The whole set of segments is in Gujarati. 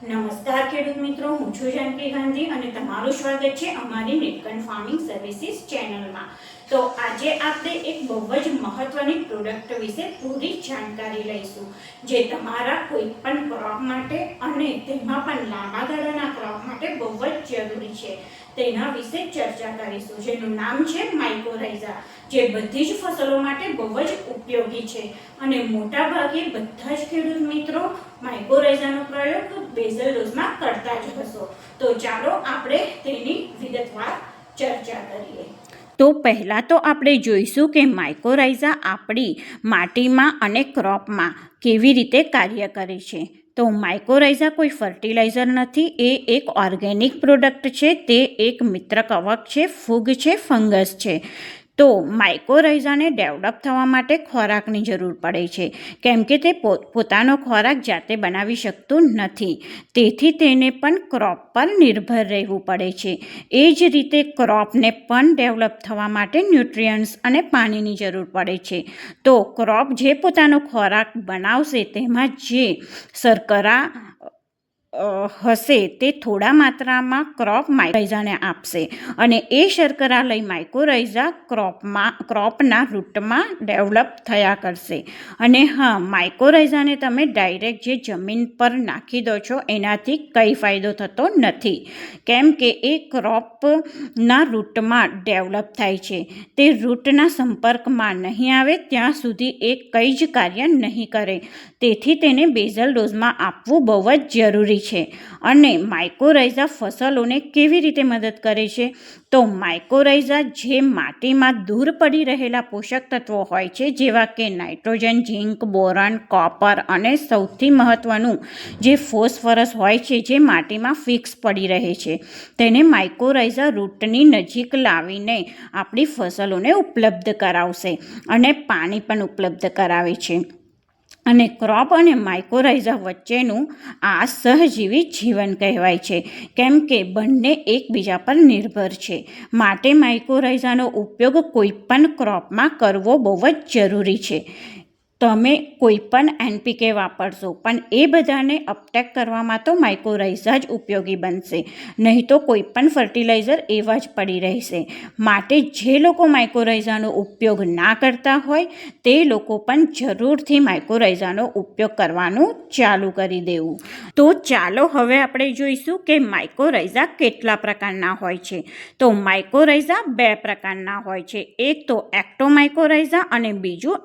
નમસ્કાર ખેડૂત મિત્રો, હું છું જાનકી ગાંધી અને તમારું સ્વાગત છે અમારી નીલકંઠ ફાર્મિંગ સર્વિસીસ ચેનલમાં તો આજે આપણે એક બહુ જ મહત્વની પ્રોડક્ટ વિશે પૂરી જાણકારી લઈશું, જે તમારા કોઈ પણ ક્રોપ માટે અને તેમાં પણ લાંબા ગાળાના ક્રોપ માટે બહુ જ જરૂરી છે. તેના વિશે ચર્ચા કરીશું. જેનું નામ છે માઇકોરાઇઝા જે બધી જ ફસલો માટે બહુ જ ઉપયોગી છે. અને મોટા ભાગે બધા જ ખેડૂત મિત્રો માઇકોરાઇઝાનો પ્રયોગ બેઝલ રોઝમાં કરતા જ હશો. તો ચાલો આપણે તેની વિગતવાર ચર્ચા કરીએ. તો પહેલાં તો આપણે જોઈશું કે માઇકોરાઇઝા આપણી માટીમાં અને ક્રોપમાં કેવી રીતે કાર્ય કરે છે. તો માઇકોરાઇઝા કોઈ ફર્ટિલાઇઝર નથી, એ એક ઓર્ગેનિક પ્રોડક્ટ છે, તે એક મિત્ર કવક છે, ફૂગ છે, ફંગસ છે. તો માઇકોરાઇઝાને ડેવલપ થવા માટે ખોરાકની જરૂર પડે છે. કેમ કે તે પોતાનો ખોરાક જાતે બનાવી શકતું નથી. તેથી તેને પણ ક્રોપ પર નિર્ભર રહેવું પડે છે. એ જ રીતે ક્રોપને પણ ડેવલપ થવા માટે ન્યુટ્રિયન્ટ્સ અને પાણીની જરૂર પડે છે. તો ક્રોપ જે પોતાનો ખોરાક બનાવશે તેમાં જે શર્કરા હશે તે થોડા માત્રામાં ક્રોપ માઇકોરાઇઝાને આપશે. અને એ શર્કરા લઈ માઇકોરાઇઝા ક્રોપમાં, ક્રોપના રૂટમાં ડેવલપ થયા કરશે. અને હા માઇકોરાઇઝાને તમે ડાયરેક્ટ જે જમીન પર નાખી દો છો, એનાથી કંઈ ફાયદો થતો નથી. કેમ કે એ ક્રોપના રૂટમાં ડેવલપ થાય છે. તે રૂટના સંપર્કમાં નહીં આવે, ત્યાં સુધી એ કંઈ જ કાર્ય નહીં કરે. તેથી તેને બેઝલ ડોઝમાં આપવું બહુ જ જરૂરી છે. અને માઇકોરાઇઝા ફસલોને કેવી રીતે મદદ કરે છે? તો માઇકોરાઇઝા જે માટીમાં દૂર પડી રહેલા પોષક તત્વો હોય છે, જેવા કે નાઇટ્રોજન ઝીંક બોરન કોપર અને સૌથી મહત્ત્વનું જે ફોસ્ફરસ હોય છે, જે માટીમાં ફિક્સ પડી રહે છે. તેને માઇકોરાઇઝા રૂટની નજીક લાવીને આપણી ફસલોને ઉપલબ્ધ કરાવશે અને પાણી પણ ઉપલબ્ધ કરાવે છે. અને ક્રોપ અને માઇકોરાઇઝા વચ્ચેનું આ સહજીવી જીવન કહેવાય છે. કેમ કે બંને એકબીજા પર નિર્ભર છે. માટે માઇકોરાઇઝાનો ઉપયોગ કોઈપણ ક્રોપમાં કરવો બહુ જ જરૂરી છે. તમે કોઈ પણ એનપીકે વાપરશો, પણ એ બધાને અપટેક કરવામાં તો માઇક્રોરાઇઝા જ ઉપયોગી બનશે, નહીં તો કોઈ પણ ફર્ટિલાઇઝર એવા જ પડી રહેશે. માટે જે લોકો માઇક્રોરાઇઝાનો ઉપયોગ ના કરતા હોય, તે લોકો પણ જરૂરથી માઇક્રોરાઇઝાનો ઉપયોગ કરવાનું ચાલુ કરી દેવું. તો ચાલો હવે આપણે જોઈશું કે માઇક્રોરાઇઝા કેટલા પ્રકારના હોય છે. તો માઇક્રોરાઇઝા બે પ્રકારના હોય છે. એક તો એક્ટોમાઇક્રોરાઇઝા અને બીજું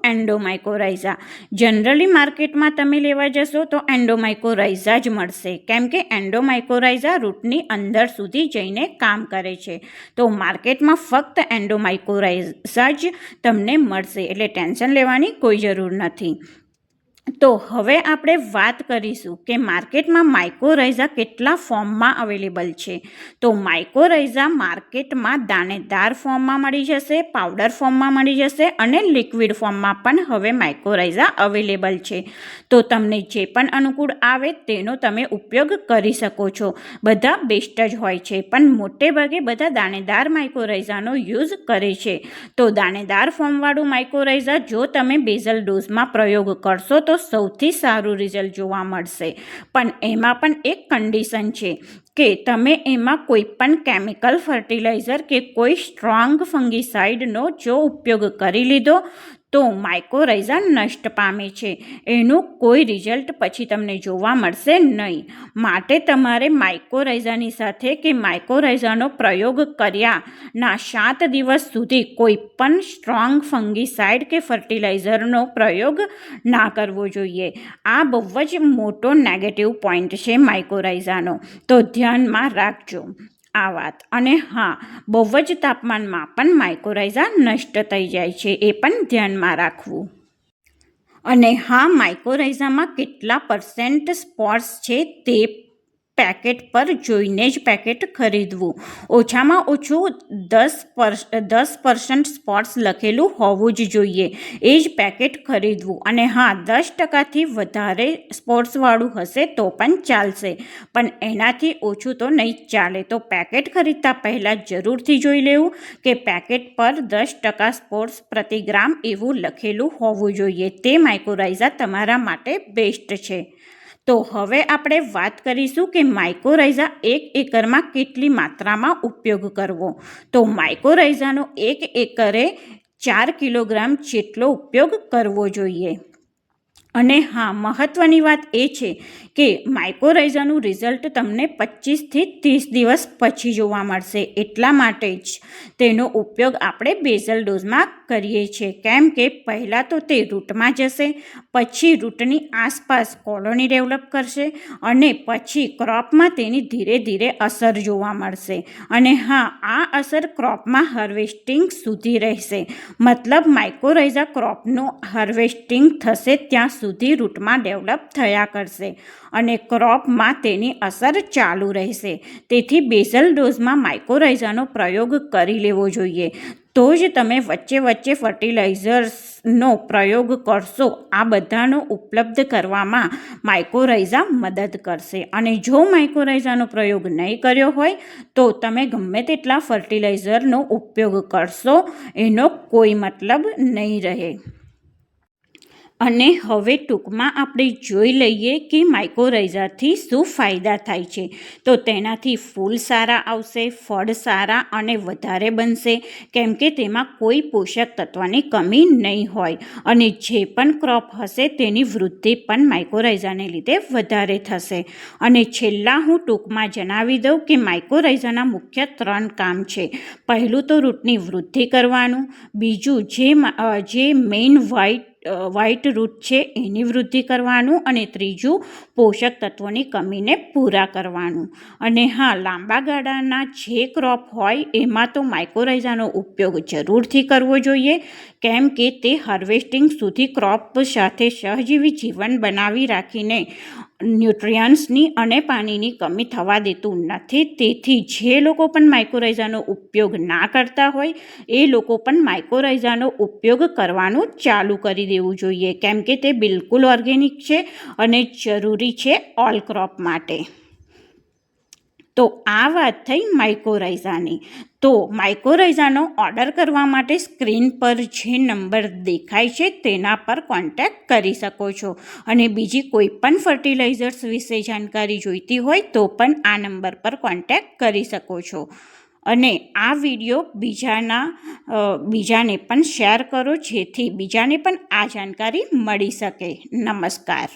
એન્ડોમાઇકોરાઇઝા જનરલી માર્કેટમાં તમે લેવા જશો તો એન્ડોમાઇકોરાઇઝા જ મળશે. કેમ કે એન્ડોમાઇકોરાઇઝા રૂટની અંદર સુધી જઈને કામ કરે છે. તો માર્કેટમાં ફક્ત એન્ડોમાઇકોરાઇઝા જ તમને મળશે. એટલે ટેન્શન લેવાની કોઈ જરૂર નથી. તો હવે આપણે વાત કરીશું કે માર્કેટમાં માઇકોરાઇઝા કેટલા ફોર્મમાં અવેલેબલ છે. તો માઇકોરાઇઝા માર્કેટમાં દાણેદાર ફોર્મમાં મળી જશે પાવડર ફોર્મમાં મળી જશે અને લિક્વિડ ફોર્મમાં પણ હવે માઇકોરાઇઝા અવેલેબલ છે. તો તમને જે પણ અનુકૂળ આવે તેનો તમે ઉપયોગ કરી શકો છો. બધા બેસ્ટ જ હોય છે, પણ મોટે ભાગે બધા દાણેદાર માઇકોરાઇઝાનો યુઝ કરે છે. તો દાણેદાર ફોર્મવાળું માઇકોરાઇઝા જો તમે બેઝલ ડોઝમાં પ્રયોગ કરશો તો સૌથી સારું રિઝલ્ટ જોવા મળશે. પણ એમાં પણ એક કન્ડિશન છે કે તમે એમાં કોઈ પણ કેમિકલ ફર્ટિલાઇઝર કે કોઈ સ્ટ્રોંગ ફંગીસાઇડનો જો ઉપયોગ કરી લીધો તો માઇકોરાઇઝા નષ્ટ પામે છે. એનું કોઈ રિઝલ્ટ પછી તમને જોવા મળશે નહીં. માટે તમારે માઇકોરાઇઝાની સાથે કે માઇકોરાઇઝાનો પ્રયોગ કર્યાના સાત દિવસ સુધી કોઈ પણ સ્ટ્રોંગ ફંગીસાઇડ કે ફર્ટિલાઇઝરનો પ્રયોગ ના કરવો જોઈએ. આ બહુ જ મોટો નેગેટિવ પોઈન્ટ છે માઇકોરાઇઝાનો તો ધ્યાનમાં રાખજો. આ વાત. અને હા, બહુ જ તાપમાનમાં પણ માઇકોરાઇઝા નષ્ટ થઈ જાય છે, એ પણ ધ્યાનમાં રાખવું. અને હા માઇકોરાઇઝામાં કેટલા પર્સેન્ટ સ્પોટ્સ છે તે પેકેટ પર જોઈને જ પેકેટ ખરીદવું. ઓછામાં ઓછું દસ પર, દસ પર્સન્ટ સ્પોટ્સ લખેલું હોવું જ જોઈએ. એ જ પેકેટ ખરીદવું. અને હા, દસ ટકાથી વધારે સ્પોર્ટ્સવાળું હશે તો પણ ચાલશે. પણ એનાથી ઓછું તો નહીં ચાલે. તો પેકેટ ખરીદતા પહેલાં જરૂરથી જોઈ લેવું કે પેકેટ પર દસ ટકા સ્પોર્ટ્સ પ્રતિ ગ્રામ એવું લખેલું હોવું જોઈએ. તે માઇક્રોરાઇઝા તમારા માટે બેસ્ટ છે. તો હવે આપણે વાત કરીશું કે માઇકોરાઇઝા એક એકરમાં કેટલી માત્રામાં ઉપયોગ કરવો. તો માઇકોરાઇઝાનો એક એકરે ચાર કિલોગ્રામ જેટલો ઉપયોગ કરવો જોઈએ. અને હા મહત્ત્વની વાત એ છે કે માઇકોરાઇઝાનું રિઝલ્ટ તમને પચીસથી ત્રીસ દિવસ પછી જોવા મળશે. એટલા માટે જ તેનો ઉપયોગ આપણે બેઝલ ડોઝમાં કરીએ છીએ. કેમ કે પહેલાં તો તે રૂટમાં જશે, પછી રૂટની આસપાસ કોલોની ડેવલપ કરશે અને પછી ક્રોપમાં તેની ધીરે ધીરે અસર જોવા મળશે. અને હા, આ અસર ક્રોપમાં હાર્વેસ્ટિંગ સુધી રહેશે. મતલબ માઇક્રોરાઇઝા ક્રોપનું હાર્વેસ્ટિંગ થશે ત્યાં સુધી રૂટમાં ડેવલપ થયા કરશે અને ક્રોપમાં તેની અસર ચાલુ રહેશે. તેથી બેઝલ ડોઝમાં માઇક્રોરાઇઝાનો પ્રયોગ કરી લેવો જોઈએ. તો જ તમે વચ્ચે વચ્ચે ફર્ટિલાઇઝર્સનો પ્રયોગ કરશો. આ બધાનો ઉપલબ્ધ કરવામાં માઇક્રોરાઇઝા મદદ કરશે. અને જો માઇક્રોરાઇઝાનો પ્રયોગ નહીં કર્યો હોય, તો તમે ગમે તેટલા ફર્ટિલાઇઝરનો ઉપયોગ કરશો. એનો કોઈ મતલબ નહીં રહે. અને હવે ટૂંકમાં આપણે જોઈ લઈએ કે માઇક્રોરાઇઝાથી શું ફાયદા થાય છે. તો તેનાથી ફૂલ સારા આવશે, ફળ સારા અને વધારે બનશે, કેમ કે તેમાં કોઈ પોષક તત્વની કમી નહીં હોય. અને જે પણ ક્રોપ હશે તેની વૃદ્ધિ પણ માઇક્રોરાઇઝાને લીધે વધારે થશે. અને છેલ્લા હું ટૂંકમાં જણાવી દઉં કે માઇક્રોરાઇઝાના મુખ્ય ત્રણ કામ છે. પહેલું તો રૂટની વૃદ્ધિ કરવાનું, બીજું જે જે મેઇન વ્હાઇટ વ્હાઇટ રૂટ છે એની વૃદ્ધિ કરવાનું અને ત્રીજું પોષક તત્વોની કમીને પૂરા કરવાનું. અને હા, લાંબા ગાળાના જે ક્રોપ હોય એમાં તો માઇક્રોરાઇઝાનો ઉપયોગ જરૂરથી કરવો જોઈએ, કેમ કે તે હાર્વેસ્ટિંગ સુધી ક્રોપ સાથે સહજીવી જીવન બનાવી રાખીને ન્યુટ્રિયન્ટ્સની અને પાણીની કમી થવા દેતું નથી. તેથી જે લોકો પણ માઇક્રોરાઇઝાનો ઉપયોગ ના કરતા હોય, એ લોકો પણ માઇક્રોરાઇઝાનો ઉપયોગ કરવાનું ચાલુ કરી દેવું જોઈએ. કેમ કે તે બિલકુલ ઓર્ગેનિક છે અને જરૂરી છે ઓલ ક્રોપ માટે. તો આ વાત થઈ માઇકોરાઇઝાની તો માઇકોરાઇઝાનો ઓર્ડર કરવા માટે સ્ક્રીન પર જે નંબર દેખાય છે તેના પર કોન્ટેક્ટ કરી શકો છો. અને બીજી કોઈ પણ ફર્ટિલાઇઝર્સ વિશે જાણકારી જોઈતી હોય તો પણ આ નંબર પર કોન્ટેક્ટ કરી શકો છો. અને આ વીડિયો બીજાના બીજાને પણ શેર કરો જેથી બીજાને પણ આ જાણકારી મળી શકે. નમસ્કાર.